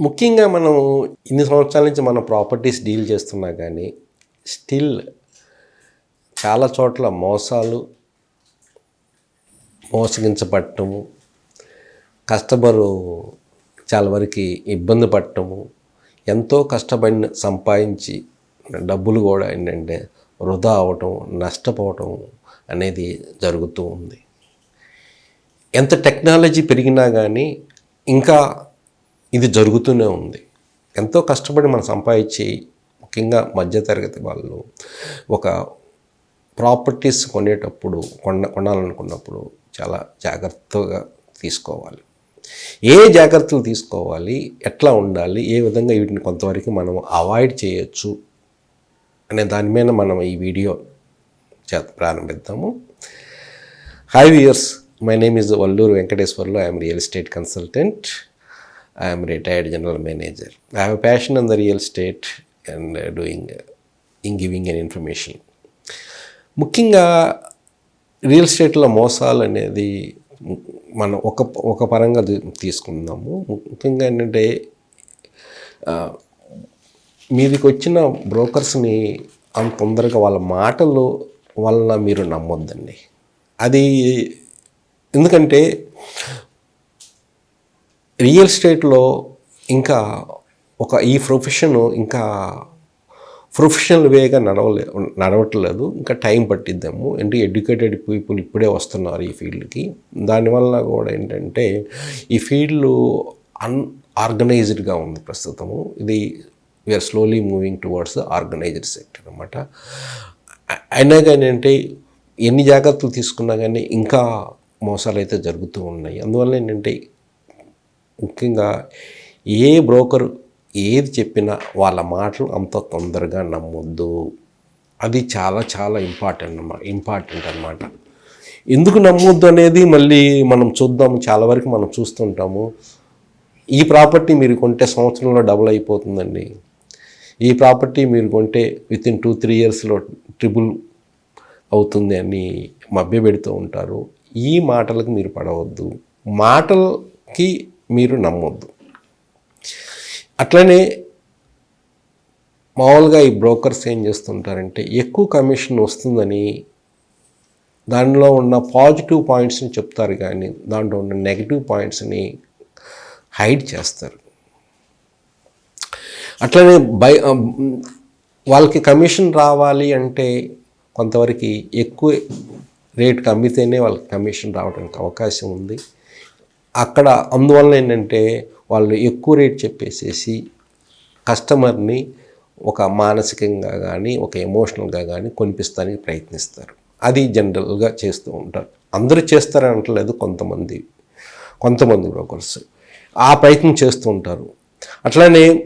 ముఖ్యంగా మనం ఇన్ని సంవత్సరాల నుంచి మనం ప్రాపర్టీస్ డీల్ చేస్తున్నా కానీ స్టిల్ చాలా చోట్ల మోసాలు మోసగించబడటము కస్టమరు చాలా వరకు ఇబ్బంది పడటము ఎంతో కష్టపడిన సంపాదించి డబ్బులు కూడా ఏంటంటే వృధా అవటం నష్టపోవటం అనేది జరుగుతూ ఉంది. ఎంత టెక్నాలజీ పెరిగినా కానీ ఇంకా ఇది జరుగుతూనే ఉంది. ఎంతో కష్టపడి మనం సంపాదించి ముఖ్యంగా మధ్యతరగతి వాళ్ళు ఒక ప్రాపర్టీస్ కొనేటప్పుడు కొన కొనాలనుకున్నప్పుడు చాలా జాగ్రత్తగా తీసుకోవాలి. ఏ జాగ్రత్తలు తీసుకోవాలి ఎట్లా ఉండాలి ఏ విధంగా వీటిని కొంతవరకు మనం అవాయిడ్ చేయొచ్చు అనే దాని మీద మనం ఈ వీడియో చేత ప్రారంభిద్దాము. Hi viewers my name is Valluru Venkateswarlu I'm real estate consultant I'm retired general manager. I have passion in the real estate and doing in giving and information ముఖ్యంగా రియల్ ఎస్టేట్లో మోసాలు అనేది మనం ఒక ఒక పరంగా తీసుకుందాము. ముఖ్యంగా ఏంటంటే ఆ, మీదికి వచ్చిన బ్రోకర్స్ని అంత తొందరగా వాళ్ళ మాటలు వలన మీరు నమ్మొద్దండి. అది ఎందుకంటే రియల్ ఎస్టేట్లో ఇంకా ఒక ఈ ప్రొఫెషన్ ఇంకా ప్రొఫెషనల్ వేగా నడవలే నడవట్లేదు. ఇంకా టైం పట్టిద్దాము. అంటే ఎడ్యుకేటెడ్ పీపుల్ ఇప్పుడే వస్తున్నారు ఈ ఫీల్డ్కి. దానివల్ల కూడా ఏంటంటే ఈ ఫీల్డ్ అన్ ఆర్గనైజ్డ్గా ఉంది ప్రస్తుతము. ఇది we're slowly moving towards organised sector అనమాట అయినా కానీ అంటే ఎన్ని జాగ్రత్తలు తీసుకున్నా కానీ ఇంకా మోసాలు అయితే జరుగుతూ ఉన్నాయి. అందువల్ల ఏంటంటే ముఖ్యంగా ఏ బ్రోకర్ ఏది చెప్పినా వాళ్ళ మాటలు అంత తొందరగా నమ్మొద్దు. అది చాలా చాలా ఇంపార్టెంట్ అన్నమాట ఇంపార్టెంట్ అన్నమాట. ఎందుకు నమ్మొద్దు అనేది మళ్ళీ మనం చూద్దాము చాలా వరకు మనం చూస్తుంటాము. ఈ ప్రాపర్టీ మీరు కొంటే సంవత్సరంలో డబుల్ అయిపోతుందండి. ఈ ప్రాపర్టీ మీరు కొంటే విత్ ఇన్ టూ త్రీ ఇయర్స్లో ట్రిపుల్ అవుతుంది అని మభ్యపెడుతూ ఉంటారు. ఈ మాటలకు మీరు పడవద్దు. మాటలకి మీరు నమ్మొద్దు. అట్లనే మామూలుగా ఈ బ్రోకర్స్ ఏం చేస్తుంటారంటే ఎక్కువ కమిషన్ వస్తుందని దానిలో ఉన్న పాజిటివ్ పాయింట్స్ని చెప్తారు కానీ దాంట్లో ఉన్న నెగిటివ్ పాయింట్స్ని హైడ్ చేస్తారు. అట్లనే బై వాళ్ళకి కమిషన్ రావాలి అంటే కొంతవరకు ఎక్కువ రేటుకి అమ్మితేనే వాళ్ళకి కమిషన్ రావడానికి అవకాశం ఉంది. అక్కడ అందువల్ల ఏంటంటే వాళ్ళు ఎక్కువ రేట్ చెప్పేసేసి కస్టమర్ని ఒక మానసికంగా కానీ ఒక ఎమోషనల్గా కానీ కొనిపిస్తానికి ప్రయత్నిస్తారు. అది జనరల్గా చేస్తూ ఉంటారు. అందరూ చేస్తారని అంటలేదు కొంతమంది. కొంతమంది బ్రోకర్స్. ఆ ప్రయత్నం చేస్తూ ఉంటారు. అట్లానే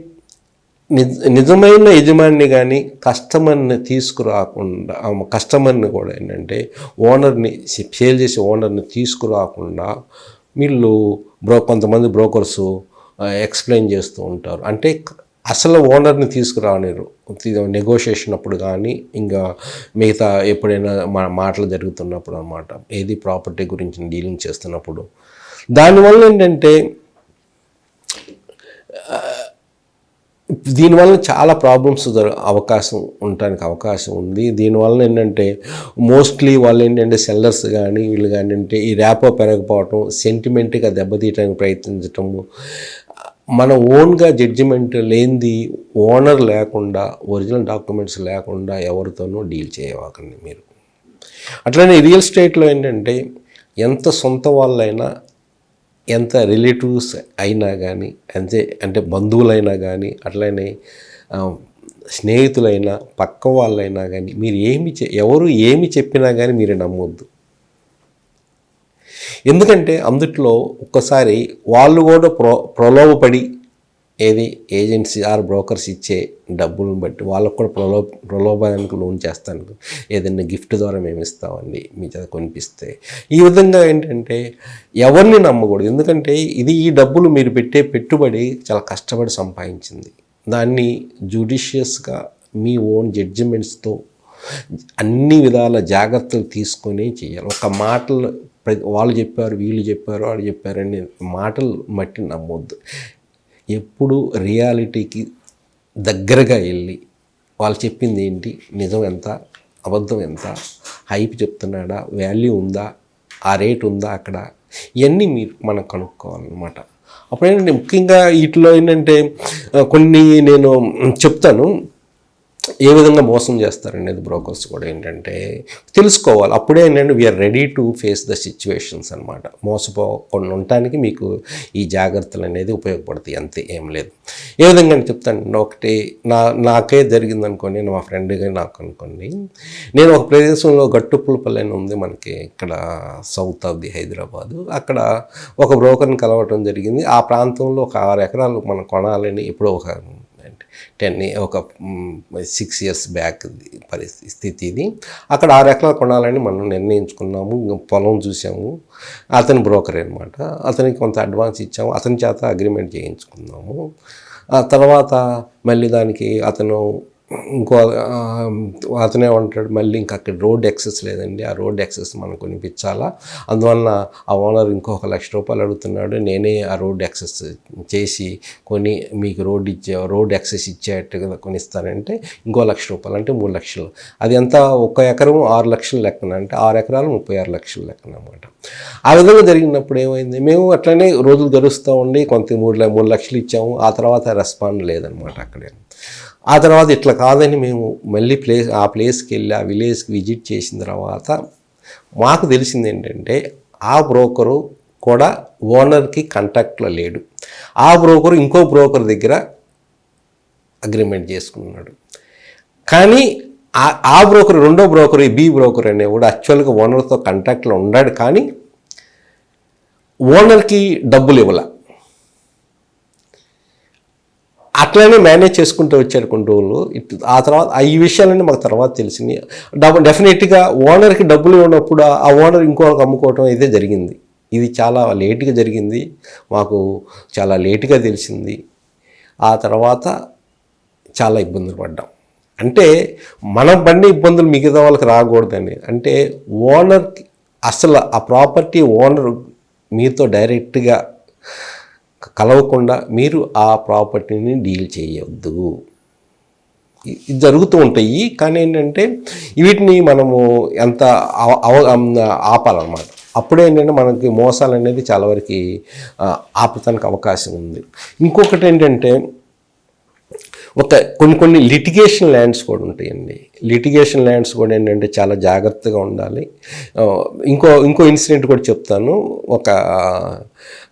నిజ నిజమైన యజమాని కానీ కస్టమర్ని తీసుకురాకుండా కస్టమర్ని కూడా ఏంటంటే ఓనర్ని సేల్ చేసే ఓనర్ని తీసుకురాకుండా వీళ్ళు బ్రో కొంతమంది బ్రోకర్స్ ఎక్స్ప్లెయిన్ చేస్తూ ఉంటారు. అంటే అసలు ఓనర్ని తీసుకురానిరు నెగోషియేషన్ అప్పుడు కానీ ఇంకా మిగతా ఎప్పుడైనా మా మాటలు జరుగుతున్నప్పుడు అనమాట ఏది ప్రాపర్టీ గురించి డీలింగ్ చేస్తున్నప్పుడు. దానివల్ల ఏంటంటే దీనివల్ల చాలా ప్రాబ్లమ్స్ అవకాశం ఉండటానికి అవకాశం ఉంది. దీనివల్ల ఏంటంటే మోస్ట్లీ వాళ్ళు ఏంటంటే సెల్లర్స్ కానీ వీళ్ళు కానీ అంటే ఈ ర్యాపో పెరగకపోవటం సెంటిమెంట్గా దెబ్బతీయడానికి ప్రయత్నించటము మన ఓన్గా జడ్జిమెంట్ లేనిది ఓనర్ లేకుండా ఒరిజినల్ డాక్యుమెంట్స్ లేకుండా ఎవరితోనూ డీల్ చేయవాకండి మీరు. అట్లనే రియల్ ఎస్టేట్లో ఏంటంటే ఎంత సొంత వాళ్ళైనా ఎంత రిలేటివ్స్ అయినా కానీ అంతే అంటే బంధువులైనా కానీ అట్లనే స్నేహితులైనా పక్క వాళ్ళైనా కానీ మీరు ఏమి చె- ఎవరు ఏమి చెప్పినా కానీ మీరు నమ్మొద్దు. ఎందుకంటే అందుట్లో ఒక్కసారి వాళ్ళు కూడా ప్రో ప్రలోభపడి ఏది ఏజెన్సీ ఆర్ బ్రోకర్స్ ఇచ్చే డబ్బులను బట్టి వాళ్ళకు కూడా ప్రలో ప్రలోభానికి లోన్ చేస్తాను. ఏదైనా గిఫ్ట్ ద్వారా మేము ఇస్తామండి మీ చేత కొనిపిస్తే. ఈ విధంగా ఏంటంటే ఎవరిని నమ్మకూడదు. ఎందుకంటే ఇది ఈ డబ్బులు మీరు పెట్టే పెట్టుబడి చాలా కష్టపడి సంపాదించింది. దాన్ని జుడిషియస్గా మీ ఓన్ జడ్జిమెంట్స్తో అన్ని విధాల జాగ్రత్తలు తీసుకొని చేయాలి. ఒక మాటలు ప్రతి వాళ్ళు చెప్పారు వీళ్ళు చెప్పారు వాళ్ళు చెప్పారని మాటలు మట్టి నమ్మొద్దు. ఎప్పుడు రియాలిటీకి దగ్గరగా వెళ్ళి వాళ్ళు చెప్పింది ఏంటి? నిజం ఎంత? అబద్ధం ఎంత? హైప్ చెప్తున్నాడా? వాల్యూ ఉందా? ఆ రేట్ ఉందా అక్కడ? ఇవన్నీ మీరు మనం కనుక్కోవాలన్నమాట. అప్పుడేంటంటే ముఖ్యంగా వీటిలో ఏంటంటే కొన్ని నేను చెప్తాను. ఏ విధంగా మోసం చేస్తారనేది బ్రోకర్స్ కూడా ఏంటంటే తెలుసుకోవాలి. అప్పుడే ఏంటంటే we're ready to face the situations అనమాట మోసపోకుండా ఉండటానికి మీకు ఈ జాగ్రత్తలు అనేది ఉపయోగపడతాయి. అంతే ఏం లేదు. ఏ విధంగా అని చెప్తాను? ఒకటి నా నాకే జరిగింది అనుకోండి మా ఫ్రెండ్గా నాకు అనుకోండి. నేను ఒక ప్రదేశంలో గట్టుపులపల్లి అని ఉంది మనకి ఇక్కడ సౌత్ ఆఫ్ ది హైదరాబాదు. అక్కడ ఒక బ్రోకర్ని కలవటం జరిగింది. ఆ ప్రాంతంలో ఒక ఆరు ఎకరాలు మనం కొనాలని ఎప్పుడో ఒక టెన్ ఒక సిక్స్ ఇయర్స్ బ్యాక్ పరిస్థితి స్థితి ఇది అక్కడ ఆరు ఎకరాలు కొనాలని మనం నిర్ణయించుకున్నాము. ఇంకా పొలం చూసాము. అతని బ్రోకర్ అనమాట అతనికి కొంత అడ్వాన్స్ ఇచ్చాము. అతని చేత అగ్రిమెంట్ చేయించుకున్నాము. ఆ తర్వాత మళ్ళీ దానికి అతను ఇంకో అతనే ఉంటాడు. మళ్ళీ ఇంకా అక్కడ రోడ్ యాక్సెస్ లేదండి. ఆ రోడ్ యాక్సెస్ మనం కొనిపించాలా అందువలన ఆ ఓనర్ ఇంకొక లక్ష రూపాయలు అడుగుతున్నాడు. నేనే ఆ రోడ్ యాక్సెస్ చేసి కొని మీకు రోడ్ ఇచ్చే రోడ్ యాక్సెస్ ఇచ్చేట్టుగా కొనిస్తానంటే ఇంకో లక్ష రూపాయలు అంటే మూడు లక్షలు. అది ఎంత? ఒక ఎకరం ఆరు లక్షలు లెక్కన అంటే ఆరు ఎకరాలు ముప్పై ఆరు లక్షలు లెక్కన అనమాట ఆ విధంగా జరిగినప్పుడు ఏమైంది? మేము అట్లనే రోజులు గడుస్తూ ఉండి కొంత మూడు మూడు లక్షలు ఇచ్చాము. ఆ తర్వాత రెస్పాండ్ లేదనమాట అక్కడే. ఆ తర్వాత ఇట్లా కాదని మేము మళ్ళీ ప్లేస్ ఆ ప్లేస్కి వెళ్ళి ఆ విలేజ్కి విజిట్ చేసిన తర్వాత మాకు తెలిసింది ఏంటంటే ఆ బ్రోకరు కూడా ఓనర్కి కాంటాక్ట్లో లేడు. ఆ బ్రోకరు ఇంకో బ్రోకర్ దగ్గర అగ్రిమెంట్ చేసుకున్నాడు. కానీ ఆ ఆ బ్రోకర్ రెండో బ్రోకర్ ఈ బి బ్రోకర్ అనేవాడు యాక్చువల్గా ఓనర్తో కాంటాక్ట్లో ఉన్నాడు కానీ ఓనర్కి డబ్బులు ఇవ్వలే. అట్లనే మేనేజ్ చేసుకుంటూ వచ్చాడు కొన్ని రోజులు. ఆ తర్వాత ఆ ఈ విషయాలన్నీ మాకు తర్వాత తెలిసింది డబ్బు డెఫినెట్గా ఓనర్కి డబ్బులు ఉన్నప్పుడు ఆ ఓనర్ ఇంకొకరికి అమ్ముకోవటం అయితే జరిగింది. ఇది చాలా లేటుగా జరిగింది. మాకు చాలా లేటుగా తెలిసింది. ఆ తర్వాత చాలా ఇబ్బందులు పడ్డాం. అంటే మనం పడిన ఇబ్బందులు మిగతా వాళ్ళకి రాకూడదని అంటే ఓనర్కి అసలు ఆ ప్రాపర్టీ ఓనర్ మీతో డైరెక్ట్గా కలవకుండా మీరు ఆ ప్రాపర్టీని డీల్ చేయొద్దు. ఇది జరుగుతూ ఉంటాయి. కానీ ఏంటంటే వీటిని మనము ఎంత అవ- ఆపాలన్నమాట. అప్పుడే ఏంటంటే మనకి మోసాలు అనేది చాలా వరకు ఆపటానికి అవకాశం ఉంది. ఇంకొకటి ఏంటంటే ఒక కొన్ని కొన్ని లిటిగేషన్ ల్యాండ్స్ కూడా ఉంటాయండి. లిటిగేషన్ ల్యాండ్స్ కూడా ఏంటంటే చాలా జాగ్రత్తగా ఉండాలి. ఇంకో ఇంకో ఇన్సిడెంట్ కూడా చెప్తాను. ఒక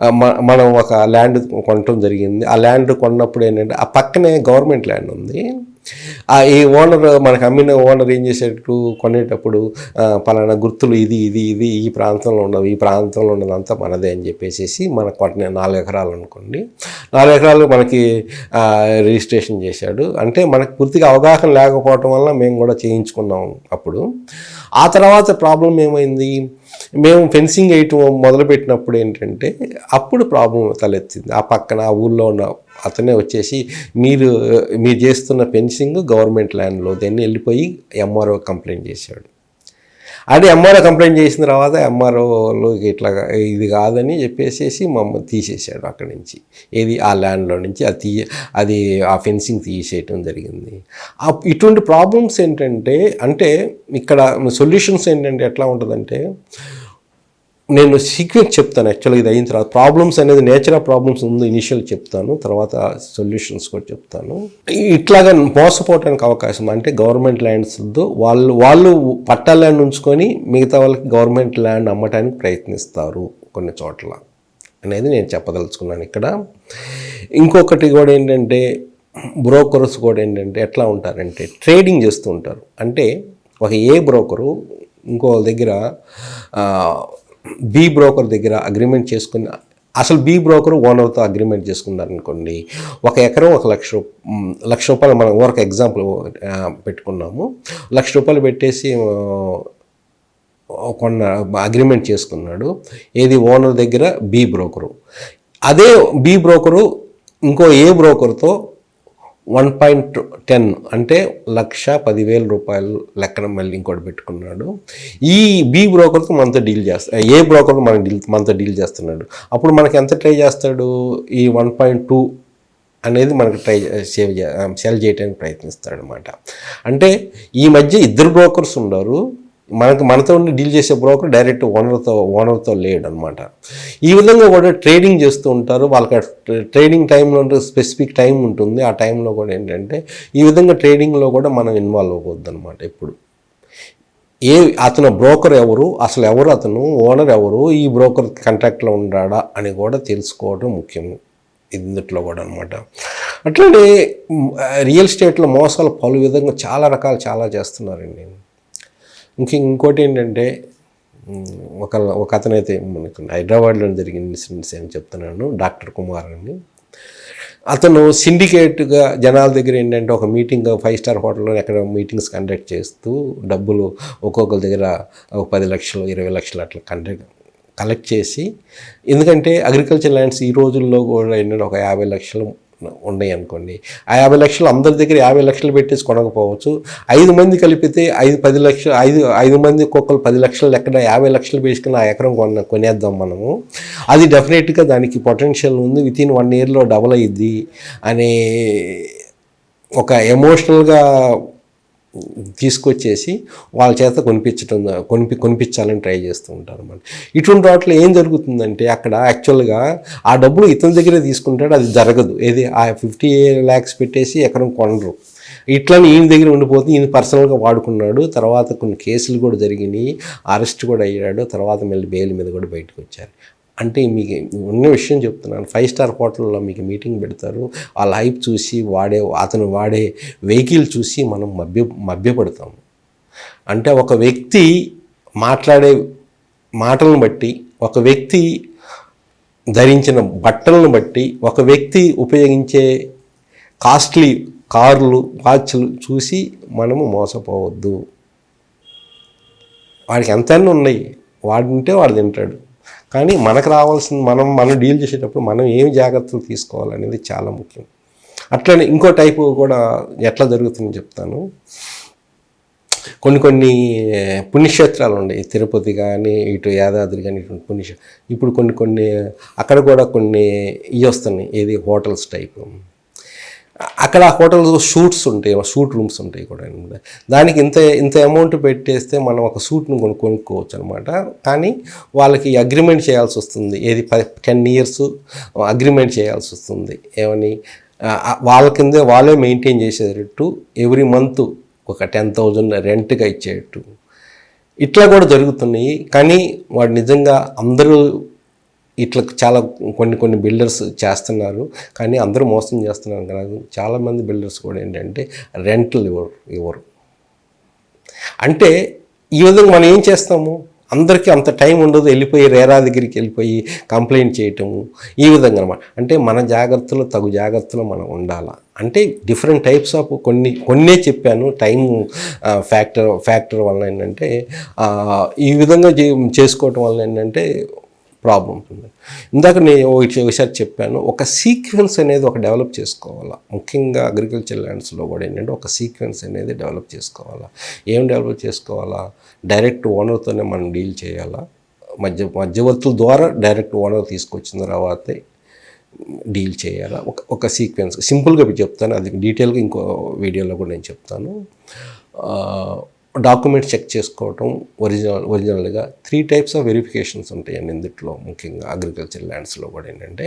మ- మనం ఒక ల్యాండ్ కొనటం జరిగింది. ఆ ల్యాండ్ కొన్నప్పుడు ఏంటంటే ఆ పక్కనే గవర్నమెంట్ ల్యాండ్ ఉంది. ఈ ఓనర్ మనకు అమ్మిన ఓనర్ ఏం చేసేటట్టు కొనేటప్పుడు పలానా గుర్తులు ఇది ఇది ఇది ఈ ప్రాంతంలో ఉండవు ఈ ప్రాంతంలో ఉన్నదంతా మనదే అని చెప్పేసి మన కొట్టిన నాలుగు ఎకరాలు అనుకోండి. నాలుగు ఎకరాలు మనకి రిజిస్ట్రేషన్ చేశాడు. అంటే మనకు పూర్తిగా అవగాహన లేకపోవటం వల్ల మేము కూడా చేయించుకున్నాం అప్పుడు. ఆ తర్వాత ప్రాబ్లం ఏమైంది? మేము ఫెన్సింగ్ వేయటం మొదలుపెట్టినప్పుడు ఏంటంటే అప్పుడు ప్రాబ్లం తలెత్తింది. ఆ పక్కన ఆ ఊళ్ళో ఉన్న అతనే వచ్చేసి మీరు మీరు చేస్తున్న ఫెన్సింగ్ గవర్నమెంట్ ల్యాండ్లో. దాన్ని వెళ్ళిపోయి ఎంఆర్ఓ కంప్లైంట్ చేశాడు. అది ఎంఆర్ఓ కంప్లైంట్ చేసిన తర్వాత ఎంఆర్ఓలు ఇట్లా ఇది కాదని చెప్పేసేసి మమ్మల్ని తీసేశాడు అక్కడి నుంచి. ఏది ఆ ల్యాండ్లో నుంచి అది తీయ అది ఆ ఫెన్సింగ్ తీసేయటం జరిగింది. ఇటువంటి ప్రాబ్లమ్స్ ఏంటంటే అంటే ఇక్కడ సొల్యూషన్స్ ఏంటంటే ఎట్లా ఉంటుందంటే నేను సీక్వెన్స్ చెప్తాను యాక్చువల్గా ఇది అయిన తర్వాత. ప్రాబ్లమ్స్ అనేది నేచర్ ఆఫ్ ప్రాబ్లమ్స్ ముందు ఇనిషియల్ చెప్తాను తర్వాత సొల్యూషన్స్ కూడా చెప్తాను. ఇట్లాగా మోసపోవడానికి అవకాశం అంటే గవర్నమెంట్ ల్యాండ్స్ వాళ్ళు వాళ్ళు పట్టా ల్యాండ్ ఉంచుకొని మిగతా వాళ్ళకి గవర్నమెంట్ ల్యాండ్ అమ్మటానికి ప్రయత్నిస్తారు కొన్ని చోట్ల అనేది నేను చెప్పదలుచుకున్నాను ఇక్కడ. ఇంకొకటి కూడా ఏంటంటే బ్రోకర్స్ కూడా ఏంటంటే ఎట్లా ఉంటారంటే ట్రేడింగ్ చేస్తూ ఉంటారు. అంటే ఒక ఏ బ్రోకరు ఇంకో దగ్గర బి బ్రోకర్ దగ్గర అగ్రిమెంట్ చేసుకుని అసలు బి బ్రోకర్ ఓనర్తో అగ్రిమెంట్ చేసుకున్నారనుకోండి ఒక ఎకరం ఒక లక్ష రూప లక్ష రూపాయలు మనం ఒక ఎగ్జాంపుల్ పెట్టుకున్నాము. లక్ష రూపాయలు పెట్టేసి కొన్న అగ్రిమెంట్ చేసుకున్నాడు. ఏది ఓనర్ దగ్గర? B broker. అదే బి బ్రోకరు ఇంకో ఏ బ్రోకర్తో వన్ పాయింట్ టెన్ అంటే లక్ష పదివేల రూపాయలు లెక్కన మళ్ళీ ఇంకోటి పెట్టుకున్నాడు. ఈ బి బ్రోకర్తో మనతో డీల్ చేస్తా ఏ బ్రోకర్తో మన డీల్ మనతో డీల్ చేస్తున్నాడు? అప్పుడు మనకి ఎంత ట్రై చేస్తాడు? ఈ వన్ పాయింట్ టూ అనేది మనకు ట్రై సేవ్ సెల్ చేయడానికి ప్రయత్నిస్తాడు అనమాట అంటే ఈ మధ్య ఇద్దరు బ్రోకర్స్ ఉన్నారు. మనకు మనతో డీల్ చేసే బ్రోకర్ డైరెక్ట్ ఓనర్తో ఓనర్తో లేడు అనమాట ఈ విధంగా కూడా ట్రేడింగ్ చేస్తూ ఉంటారు. వాళ్ళకి ట్రేడింగ్ టైంలో స్పెసిఫిక్ టైం ఉంటుంది. ఆ టైంలో కూడా ఏంటంటే ఈ విధంగా ట్రేడింగ్లో కూడా మనం ఇన్వాల్వ్ అవ్వద్దు అనమాట ఎప్పుడు. ఏ అతను బ్రోకర్ ఎవరు? అసలు ఎవరు అతను? ఓనర్ ఎవరు? ఈ బ్రోకర్ కాంట్రాక్ట్లో ఉన్నాడా అని కూడా తెలుసుకోవడం ముఖ్యం ఇందుట్లో కూడా అనమాట అట్లనే రియల్ ఎస్టేట్లో మోసాలు పలు విధంగా చాలా రకాలు చాలా చేస్తున్నారండి. ఇంక ఇంకోటి ఏంటంటే ఒక ఒక అతనైతే మనకు హైదరాబాద్లో జరిగిన ఇన్సిడెంట్స్ అని చెప్తున్నాను డాక్టర్ కుమార్ అని. అతను సిండికేట్గా జనాల దగ్గర ఏంటంటే ఒక మీటింగ్ ఫైవ్ స్టార్ హోటల్లో ఎక్కడ మీటింగ్స్ కండక్ట్ చేస్తూ డబ్బులు ఒక్కొక్కరి దగ్గర ఒక పది లక్షలు ఇరవై లక్షలు అట్లా కండక్ట్ కలెక్ట్ చేసి ఎందుకంటే అగ్రికల్చర్ ల్యాండ్స్ ఈ రోజుల్లో కూడా ఏంటంటే ఒక యాభై లక్షలు ఉన్నాయి అనుకోండి ఆ యాభై లక్షలు అందరి దగ్గర యాభై లక్షలు పెట్టేసి కొనకపోవచ్చు. ఐదు మంది కలిపితే ఐదు పది లక్షలు ఐదు ఐదు మంది ఒక్కొక్కరు పది లక్షలు లెక్కన యాభై లక్షలు వేసుకుని ఆ ఎకరం కొన కొనేద్దాం మనము. అది డెఫినెట్గా దానికి పొటెన్షియల్ ఉంది. విత్ ఇన్ వన్ ఇయర్లో డబుల్ అయ్యిద్ది అనే ఒక ఎమోషనల్గా తీసుకొచ్చేసి వాళ్ళ చేత కొనిపించడం కొనిపి కొనిపించాలని ట్రై చేస్తూ ఉంటారు అన్నమాట ఇటువంటి వాటిలో ఏం జరుగుతుందంటే అక్కడ యాక్చువల్గా ఆ డబ్బులు ఇతని దగ్గరే తీసుకుంటాడు అది జరగదు. ఏది? ఆ ఫిఫ్టీ ల్యాక్స్ పెట్టేసి ఎక్కడ కొనరు. ఇట్లా ఈయన దగ్గర ఉండిపోతే ఈయన పర్సనల్గా వాడుకున్నాడు. తర్వాత కొన్ని కేసులు కూడా జరిగినాయి అరెస్ట్ కూడా అయ్యాడు. తర్వాత మళ్ళీ బెయిల్ మీద కూడా బయటకు వచ్చారు. అంటే మీకు ఉన్న విషయం చెప్తున్నాను. ఫైవ్ స్టార్ హోటల్లో మీకు మీటింగ్ పెడతారు. వాళ్ళ హైప్ చూసి వాడే అతను వాడే వెహికల్ చూసి మనం మభ్య మభ్యపడతాము. అంటే ఒక వ్యక్తి మాట్లాడే మాటలను బట్టి ఒక వ్యక్తి ధరించిన బట్టలను బట్టి ఒక వ్యక్తి ఉపయోగించే కాస్ట్లీ కార్లు వాచ్లు చూసి మనము మోసపోవద్దు. వాడికి ఎంతైనా ఉన్నాయి. వాడుంటే వాడు తింటాడు. కానీ మనకు రావాల్సిన మనం మనం డీల్ చేసేటప్పుడు మనం ఏమి జాగ్రత్తలు తీసుకోవాలనేది చాలా ముఖ్యం. అట్లనే ఇంకో టైపు కూడా ఎట్లా జరుగుతుందని చెప్తాను. కొన్ని కొన్ని పుణ్యక్షేత్రాలు ఉన్నాయి. తిరుపతి కానీ ఇటు యాదాద్రి కానీ ఇటువంటి పుణ్యక్షేత్రం ఇప్పుడు కొన్ని కొన్ని అక్కడ కూడా కొన్ని ఇవి వస్తున్నాయి. ఏది? Hotels type. అక్కడ ఆ హోటల్లో షూట్స్ ఉంటాయి షూట్ రూమ్స్ ఉంటాయి కూడా. దానికి ఇంత ఇంత అమౌంట్ పెట్టేస్తే మనం ఒక సూట్ను కొను కొనుక్కోవచ్చు అనమాట కానీ వాళ్ళకి అగ్రిమెంట్ చేయాల్సి వస్తుంది. ఏది ప టెన్ ఇయర్స్ అగ్రిమెంట్ చేయాల్సి వస్తుంది. ఏమని? వాళ్ళ కిందే వాళ్ళే మెయింటైన్ చేసేటట్టు ఎవ్రీ మంత్ ఒక టెన్ థౌజండ్ రెంట్గా ఇచ్చేటట్టు. ఇట్లా కూడా జరుగుతున్నాయి. కానీ వాడు నిజంగా అందరూ ఇట్లా చాలా కొన్ని కొన్ని బిల్డర్స్ చేస్తున్నారు కానీ అందరూ మోసం చేస్తున్నారు కదా. చాలామంది బిల్డర్స్ కూడా ఏంటంటే రెంట్లు ఇవ్వరు ఇవ్వరు. అంటే ఈ విధంగా మనం ఏం చేస్తాము? అందరికీ అంత టైం ఉండదు వెళ్ళిపోయి రేరా దగ్గరికి వెళ్ళిపోయి కంప్లైంట్ చేయటము ఈ విధంగా అనమాట అంటే మన జాగ్రత్తలు తగు జాగ్రత్తలు మనం ఉండాలా. అంటే డిఫరెంట్ టైప్స్ ఆఫ్ కొన్ని కొన్నే చెప్పాను. టైం ఫ్యాక్టర్ ఫ్యాక్టర్ వల్ల ఏంటంటే ఈ విధంగా చే- చేసుకోవటం వల్ల ఏంటంటే ప్రాబ్లం ఉంటుంది. ఇందాక నేను ఒకసారి చెప్పాను. ఒక సీక్వెన్స్ అనేది ఒక డెవలప్ చేసుకోవాలా? ముఖ్యంగా అగ్రికల్చర్ ల్యాండ్స్లో కూడా ఏంటంటే ఒక సీక్వెన్స్ అనేది డెవలప్ చేసుకోవాలా? ఏం డెవలప్ చేసుకోవాలా? డైరెక్ట్ ఓనర్తోనే మనం డీల్ చేయాలా? మధ్య మధ్యవర్తుల ద్వారా డైరెక్ట్ ఓనర్ తీసుకొచ్చిన తర్వాతే డీల్ చేయాలా? ఒక ఒక సీక్వెన్స్. సింపుల్గా చెప్తాను. అది డీటెయిల్గా ఇంకో వీడియోలో కూడా నేను చెప్తాను. డాక్యుమెంట్స్ చెక్ చేసుకోవటం ఒరిజినల్ ఒరిజినల్గా త్రీ టైప్స్ ఆఫ్ వెరిఫికేషన్స్ ఉంటాయండి ఇందుట్లో ముఖ్యంగా అగ్రికల్చర్ ల్యాండ్స్లో కూడా ఏంటంటే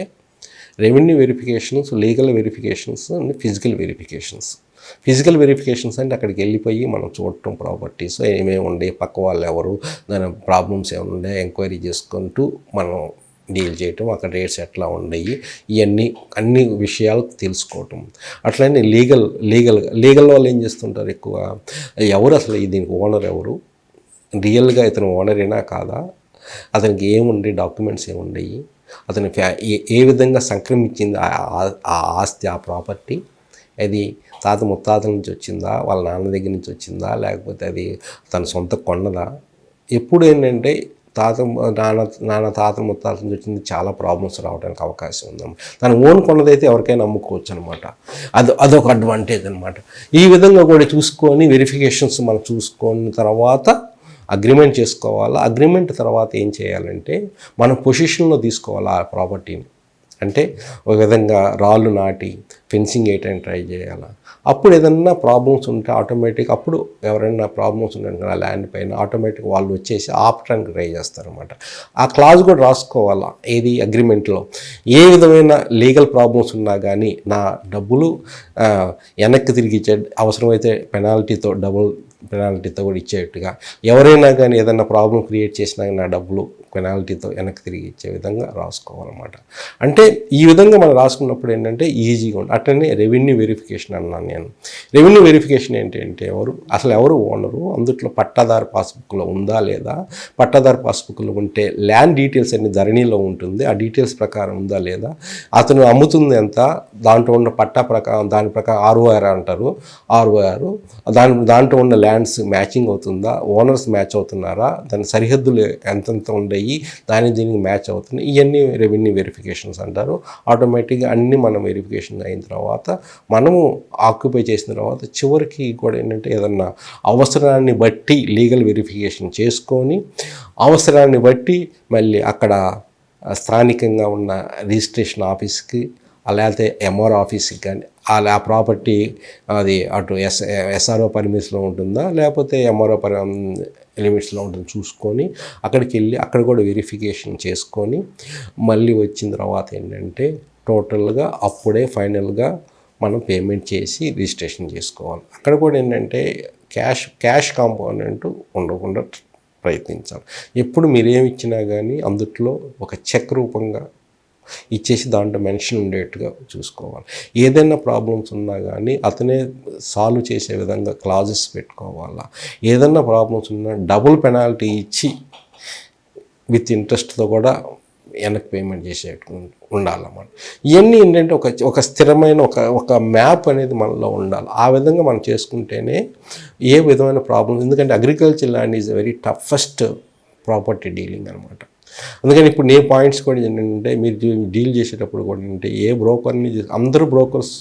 revenue verifications legal verifications and physical verifications. Physical verifications అంటే అక్కడికి వెళ్ళిపోయి మనం చూడటం ప్రాపర్టీస్ ఏమేమి ఉండే పక్క వాళ్ళు ఎవరు దాని ప్రాబ్లమ్స్ ఏమైనా ఉండే ఎంక్వైరీ చేసుకుంటూ మనం డీల్ చేయటం అక్కడ రేట్స్ ఎట్లా ఉన్నాయి ఇవన్నీ అన్ని విషయాలు తెలుసుకోవటం. అట్లనే లీగల్ లీగల్ లీగల్ వాళ్ళు ఏం చేస్తుంటారు ఎక్కువ? ఎవరు అసలు దీనికి ఓనర్ ఎవరు? రియల్గా ఇతను ఓనరేనా కాదా? అతనికి ఏముండే డాక్యుమెంట్స్ ఏముండయి? అతని ఫ్యా ఏ- విధంగా సంక్రమించింది ఆ ఆ- ఆ ఆస్తి ఆ ప్రాపర్టీ? అది తాత ముత్తాతల నుంచి వచ్చిందా? వాళ్ళ నాన్న దగ్గర నుంచి వచ్చిందా? లేకపోతే అది తన సొంత కొండదా ఎప్పుడు ఏంటంటే తాత నాన్న నాన్న తాత ముత్తాత నుంచి వచ్చింది చాలా ప్రాబ్లమ్స్ రావడానికి అవకాశం ఉందన్నమాట తన ఓన్ కొన్నదైతే ఎవరికైనా అమ్ముకోవచ్చు అనమాట అది అదొక అడ్వాంటేజ్ అనమాట ఈ విధంగా కూడా చూసుకొని వెరిఫికేషన్స్ మనం చూసుకొని తర్వాత అగ్రిమెంట్ చేసుకోవాలా? అగ్రిమెంట్ తర్వాత ఏం చేయాలంటే మనం పొజిషన్లో తీసుకోవాలి ఆ ప్రాపర్టీని అంటే ఒక విధంగా రాళ్ళు నాటి ఫెన్సింగ్ వేయటానికి ట్రై చేయాలా? అప్పుడు ఏదన్నా ప్రాబ్లమ్స్ ఉంటే ఆటోమేటిక్ అప్పుడు ఎవరైనా ప్రాబ్లమ్స్ ఉంటే ఆ ల్యాండ్ పైన ఆటోమేటిక్ వాళ్ళు వచ్చేసి ఆపటానికి ట్రై చేస్తారనమాట ఆ క్లాజ్ కూడా రాసుకోవాలా? ఏది? అగ్రిమెంట్లో ఏ విధమైన లీగల్ ప్రాబ్లమ్స్ ఉన్నా కానీ నా డబ్బులు వెనక్కి తిరిగి ఇచ్చే అవసరమైతే పెనాల్టీతో డబుల్ పెనాల్టీతో కూడా ఇచ్చేట్టుగా ఎవరైనా కానీ ఏదైనా ప్రాబ్లం క్రియేట్ చేసినా నా డబ్బులు పెనాల్టీతో వెనక్కి తిరిగి ఇచ్చే విధంగా రాసుకోవాలన్నమాట. అంటే ఈ విధంగా మనం రాసుకున్నప్పుడు ఏంటంటే ఈజీగా ఉంటుంది అట్లనే రెవెన్యూ వెరిఫికేషన్ అన్నాను నేను. రెవెన్యూ వెరిఫికేషన్ ఏంటంటే ఎవరు అసలు ఎవరు ఓనరు అందుట్లో పట్టాదారు పాస్బుక్లో ఉందా లేదా పట్టాదారు పాస్బుక్లో ఉంటే ల్యాండ్ డీటెయిల్స్ అన్ని ధరణిలో ఉంటుంది ఆ డీటెయిల్స్ ప్రకారం ఉందా లేదా అతను అమ్ముతుంది ఎంత దాంట్లో ఉన్న పట్టా ప్రకారం దాని ప్రకారం ఆర్ఓఆర్ అంటారు ఆర్ఓఆర్ దాని దాంట్లో ఉన్న ల్యాండ్స్ మ్యాచింగ్ అవుతుందా ఓనర్స్ మ్యాచ్ అవుతున్నారా దాని సరిహద్దులు ఎంతెంత ఉండయి దాని దీనికి మ్యాచ్ అవుతున్నాయి ఇవన్నీ రెవెన్యూ వెరిఫికేషన్స్ అంటారు. ఆటోమేటిక్గా అన్నీ మనం వెరిఫికేషన్ అయిన తర్వాత మనము ఆక్యుపై చేసిన తర్వాత చివరికి కూడా ఏంటంటే ఏదన్నా అవసరాన్ని బట్టి లీగల్ వెరిఫికేషన్ చేసుకొని అవసరాన్ని బట్టి మళ్ళీ అక్కడ స్థానికంగా ఉన్న రిజిస్ట్రేషన్ ఆఫీస్కి లేకపోతే ఎంఆర్ ఆఫీస్కి కానీ ఆ ఆ ప్రాపర్టీ అది అటు ఎస్ ఎస్ఆర్ఓ పర్మిషన్లో ఉంటుందా? లేకపోతే ఎంఆర్ఓ పరి ఎలిమెంట్స్లో ఉంటుంది చూసుకొని అక్కడికి వెళ్ళి అక్కడ కూడా వెరిఫికేషన్ చేసుకొని మళ్ళీ వచ్చిన తర్వాత ఏంటంటే టోటల్గా అప్పుడే ఫైనల్గా మనం పేమెంట్ చేసి రిజిస్ట్రేషన్ చేసుకోవాలి. అక్కడ కూడా ఏంటంటే క్యాష్ క్యాష్ కాంపోనెంట్ ఉండకుండా ప్రయత్నించాలి. ఎప్పుడు మీరేమి ఇచ్చినా కానీ అందుట్లో ఒక చెక్ రూపంగా ఇచ్చేసి దాంట్లో మెన్షన్ ఉండేట్టుగా చూసుకోవాలి. ఏదైనా ప్రాబ్లమ్స్ ఉన్నా కానీ అతనే సాల్వ్ చేసే విధంగా క్లాజెస్ పెట్టుకోవాలా? ఏదైనా ప్రాబ్లమ్స్ ఉన్నా డబుల్ పెనాల్టీ ఇచ్చి విత్ ఇంట్రెస్ట్తో కూడా వెనక్కి పేమెంట్ చేసేట్టు ఉండాలన్నమాట. ఇవన్నీ ఏంటంటే ఒక ఒక స్థిరమైన ఒక ఒక మ్యాప్ అనేది మనలో ఉండాలి. ఆ విధంగా మనం చేసుకుంటేనే ఏ విధమైన ప్రాబ్లమ్స్ ఎందుకంటే agriculture land is very toughest property dealing అనమాట అందుకని ఇప్పుడు నేను పాయింట్స్ కూడా ఏంటంటే మీరు డీల్ చేసేటప్పుడు కూడా ఏంటంటే ఏ బ్రోకర్ని అందరూ బ్రోకర్స్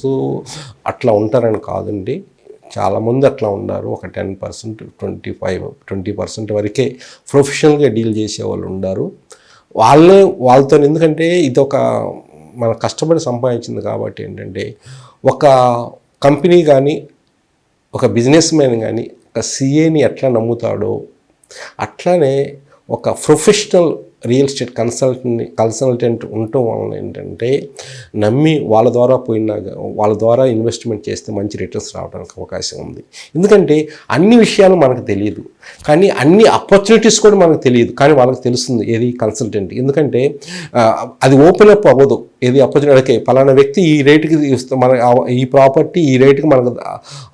అట్లా ఉంటారని కాదండి. చాలామంది అట్లా ఉన్నారు. ఒక ten percent twenty five twenty percent వరకే ప్రొఫెషనల్గా డీల్ చేసే వాళ్ళు ఉన్నారు. వాళ్ళే వాళ్ళతో ఎందుకంటే ఇది ఒక మన కష్టపడి సంపాదించింది కాబట్టి ఏంటంటే ఒక కంపెనీ కానీ ఒక బిజినెస్ మ్యాన్ కానీ ఒక సీఏని ఎట్లా నమ్ముతాడో అట్లానే ఒక professional real estate consultant consultant ఉండటం వలన ఏంటంటే నమ్మి వాళ్ళ ద్వారా పోయినా వాళ్ళ ద్వారా ఇన్వెస్ట్మెంట్ చేస్తే మంచి రిటర్న్స్ రావడానికి అవకాశం ఉంది. ఎందుకంటే అన్ని విషయాలు మనకు తెలియదు కానీ అన్ని ఆపర్చునిటీస్ కూడా మనకు తెలియదు కానీ వాళ్ళకి తెలుస్తుంది ఏది కన్సల్టెంట్ ఎందుకంటే అది ఓపెన్ అప్ అవ్వదు. ఏది ఆపర్చునిటీ ఓకే పలానా వ్యక్తి ఈ రేటుకి మన ఈ ప్రాపర్టీ ఈ రేటుకి మనకు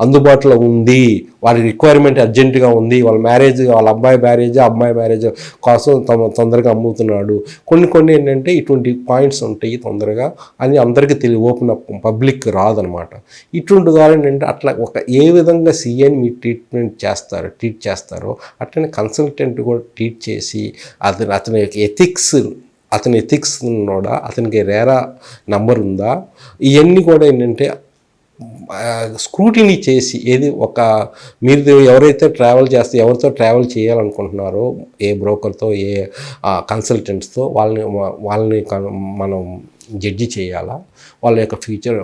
అందుబాటులో ఉంది. వాళ్ళ రిక్వైర్మెంట్ అర్జెంటుగా ఉంది వాళ్ళ మ్యారేజ్ వాళ్ళ అబ్బాయి మ్యారేజ్ అమ్మాయి మ్యారేజ్ కోసం తమ తొందరగా అమ్ముతున్నాడు. కొన్ని కొన్ని ఏంటంటే ఇటువంటి పాయింట్స్ ఉంటాయి తొందరగా అది అందరికీ తెలియ ఓపెన్ అప్ పబ్లిక్ రాదనమాట. ఇటువంటి ద్వారా ఏంటంటే అట్లా ఒక ఏ విధంగా సీఎని మీరు ట్రీట్మెంట్ చేస్తారు ట్రీట్ చేస్తారో అట్లనే కన్సల్టెంట్ కూడా ట్రీట్ చేసి అతని అతని ఎథిక్స్ అతని ఎథిక్స్ ఉన్నాడా అతనికి రేరా నంబర్ ఉందా ఇవన్నీ కూడా ఏంటంటే స్క్రూటినీ చేసి ఏది ఒక మీరు ఎవరైతే ట్రావెల్ చేస్తే ఎవరితో ట్రావెల్ చేయాలనుకుంటున్నారో ఏ బ్రోకర్తో ఏ కన్సల్టెంట్స్తో వాళ్ళని వాళ్ళని మనం జడ్జి చేయాలా? వాళ్ళ యొక్క ఫ్యూచర్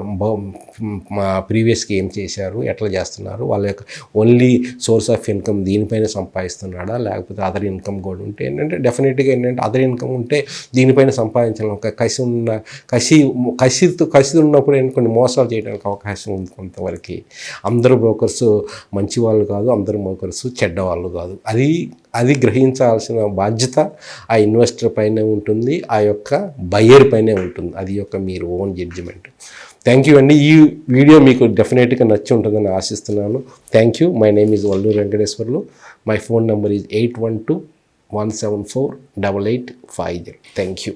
మా ప్రీవియస్కి ఏం చేశారు ఎట్లా చేస్తున్నారు వాళ్ళ యొక్క ఓన్లీ సోర్స్ ఆఫ్ ఇన్కమ్ దీనిపైన సంపాదిస్తున్నాడా లేకపోతే అదర్ ఇన్కమ్ కూడా ఉంటే ఏంటంటే డెఫినెట్గా ఏంటంటే అదర్ ఇన్కమ్ ఉంటే దీనిపైన సంపాదించాలి ఒక కసి ఉన్న కసి కసితో కసి ఉన్నప్పుడు ఏంటి కొన్ని మోసాలు చేయడానికి అవకాశం ఉంది కొంతవరకు. అందరూ బ్రోకర్స్ మంచి వాళ్ళు కాదు అందరు బ్రోకర్స్ చెడ్డ వాళ్ళు కాదు. అది అది గ్రహించాల్సిన బాధ్యత ఆ ఇన్వెస్టర్ పైనే ఉంటుంది ఆ యొక్క బయ్యర్ పైనే ఉంటుంది. అది యొక్క మీరు ఓన్ జడ్జిమెంట్. థ్యాంక్ యూ అండి. ఈ వీడియో మీకు డెఫినెట్గా నచ్చి ఉంటుందని ఆశిస్తున్నాను. Thank you my name is Valluru Venkateswarlu my phone number is eight one two one seven four double eight five zero thank you